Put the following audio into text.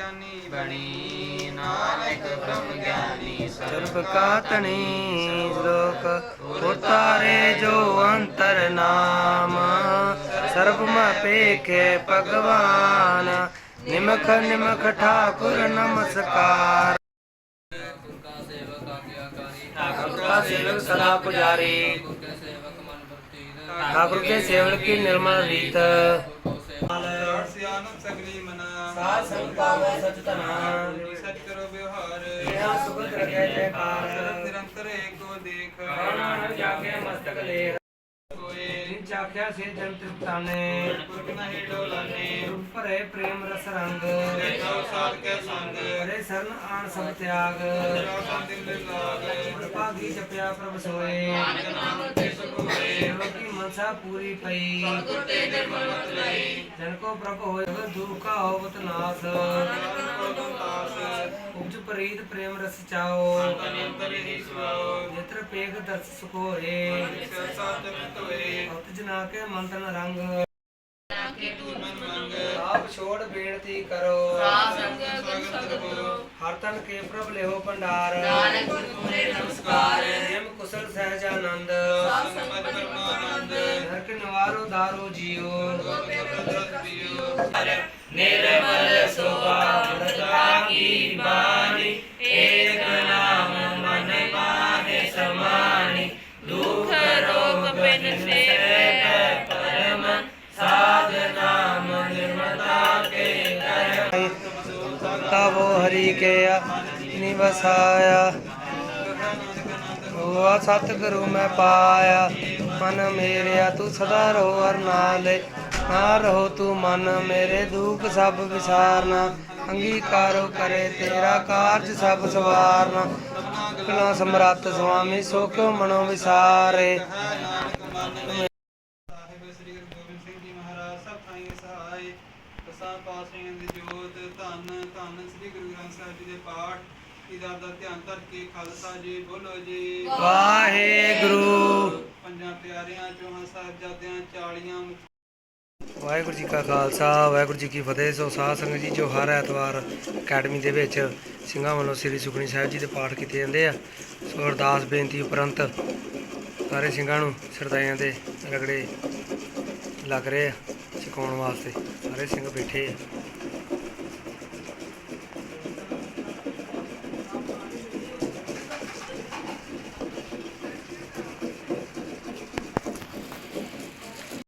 ਗਿਆਨੀ ਬਣੀ ਨਾਨਕ ਬ੍ਰਹਮ ਗਿਆਨੀ ਸਰਬ ਕਾ ਤਣੀ ਲੋਕ ਉਤਾਰੇ ਜੋ ਅੰਤਰ ਨਾਮ ਸਰਬ ਮੈ ਪੇਖੇ ਭਗਵਾਨ ਨਿਮਖ ਨਿਮਖ ਠਾਕੁਰ ਨਮਸਕਾਰ ਗੁਰ ਕਾ ਸੇਵਕ ਆਗਿਆਕਾਰੀ ठाकुर का सेवक सदा पुजारी ਗੁਰ ਕੇ ਸੇਵਕ ਮਨ ਪ੍ਰਤੀਤ ठाकुर के सेवक की निर्मल रीत ਨਾਨਕ ਸਗਲੀ ਮਨਾ ਸਾਧ ਸੰਗ ਪਾਵੈ ਸਚ ਤਨਾਮ ਸਚ ਕਰੋ ਵਿਵਹਾਰ। ਇਹਾ ਸੁਖਤ ਰਖੈ ਜੈਕਾਰ। ਸਰਬ ਨਿਰੰਤਰ ਏਕੋ ਦੇਖ। ਆਣਾ ਹਰ ਜਾਗੇ ਮਸਤਕ ਲੇ ਹੋਏ। ਚਾਖਿਆ ਸੇ ਜਨ ਤ੍ਰਿਪਤਾਨੇ ਗੁਰਕ ਨਹਿ ਡੋਲਾਨੇ। ਉਪਰੇ ਪ੍ਰੇਮ ਰਸ ਰੰਗ। ਰੇਖਾ ਸਾਧ ਕੇ ਸੰਗ। ਰੇ ਸਰਨ ਆਣ ਸਭ ਤਿਆਗ। ਰੋ ਸੰਦਿਨ ਲਾਗ ਭਾਗੀ ਜਪਿਆ ਪ੍ਰਭ ਸੋਏ। ਨਾਨਕ ਨਾਮ ਤੇ ਮਨਸਾ ਪੂਰੀ ਪਈ। ਸਤਿਗੁਰ ਜਨ ਕੋ ਪ੍ਰਭ ਹੋਏ ਦੁਰਖਾ ਹੋਵਤ ਨਾਸ। ਉਪਜ ਪ੍ਰੀਤ ਪ੍ਰੇਮ ਰਸ ਚਾਓ। ਸੰਤਨ ਅੰਤਰ ਦਰਸ ਸੁਖੋਏ ਸਤ ਸਤ ਹੋਏ। ਜਨਾ ਕੇ ਮੰਤਨ ਰੰਗ। ਆਪ ਛੋੜ ਬੇਨਤੀ ਕਰੋ। ਹਰ ਤਨ ਕੇ ਪ੍ਰਭ ਲਿਓ ਭੰਡਾਰ। ਨਾਨਕ ਗੁਰ ਨਮਸਕਾਰ। ਨਿਮ ਕੁਸਲ ਸਹਿਜ ਆਨੰਦ। ਸਾਧ ਸੰਗਤ ਪਰਮਾਨੰਦ। ਨਰਕ ਨਿਵਾਰੋ ਦਾਰੋ ਜੀਓ। ਜਾਏ ਤਬੋ ਹਰੀ ਕੇ ਨਿਵਸਾਇਆ। ਹੋਆ ਸਤ ਗੁਰੂ ਮੈਂ ਪਾਇਆ, ਮਨ ਮੇਰਿਆ ਤੂੰ ਸਦਾ ਰੋ ਹਰ ਨਾਲੇ ਨਾ ਰਹੋ ਤੂੰ ਮਨ ਮੇਰੇ ਦੁੱਖ ਸਭ ਵਿਸਾਰਨਾ, ਅੰਗੀਕਾਰੋ ਕਰੇ ਤੇਰਾ ਕਾਰਜ ਸਭ ਸਵਾਰਨਾ। ਕਲਾ ਸਮਰੱਥ ਸੁਆਮੀ ਸੁਖ ਮਨੋ ਵਿਸਾਰੇ। ਦਸਾਂ ਪਾਤਸ਼ਾਹਾਂ ਦੀ ਜੋਤ ਧੰਨ ਧੰਨ ਸ੍ਰੀ ਗੁਰੂ ਗ੍ਰੰਥ ਸਾਹਿਬ ਜੀ ਦੇ ਪਾਠ ਇਹਦਾ ਦਾ ਧਿਆਨ ਧਰ ਕੇ ਖਾਲਸਾ ਜੀ ਬੋਲੋ ਜੀ। ਵਾਹਿਗੁਰੂ। ਪੰਜਾਂ ਪਿਆਰਿਆਂ ਚੋਹਾਂ ਸਾਹਿਬਜ਼ਾਦਿਆਂ ਚਾਲੀਆਂ ਵਾਹਿਗੁਰੂ ਜੀ ਕਾ ਖਾਲਸਾ ਵਾਹਿਗੁਰੂ ਜੀ ਕੀ ਫਤਿਹ। ਸੋ ਸਾਧ ਸੰਗਤ ਜੀ ਜੋ ਹਰ ਐਤਵਾਰ ਅਕੈਡਮੀ ਦੇ ਵਿੱਚ ਸਿੰਘਾਂ ਵੱਲੋਂ ਸ੍ਰੀ ਸੁਖਣੀ ਸਾਹਿਬ ਜੀ ਦੇ ਪਾਠ ਕੀਤੇ ਜਾਂਦੇ ਆ ਸੋ ਅਰਦਾਸ ਬੇਨਤੀ ਉਪਰੰਤ ਸਾਰੇ ਸਿੰਘਾਂ ਨੂੰ ਸਰਦਾਈਆਂ ਦੇ ਰਗੜੇ ਲੱਗ ਰਹੇ ਆ। ਸਿਖਾਉਣ ਵਾਸਤੇ। ਸਾਰੇ ਸਿੰਘ ਬੈਠੇ ਆ।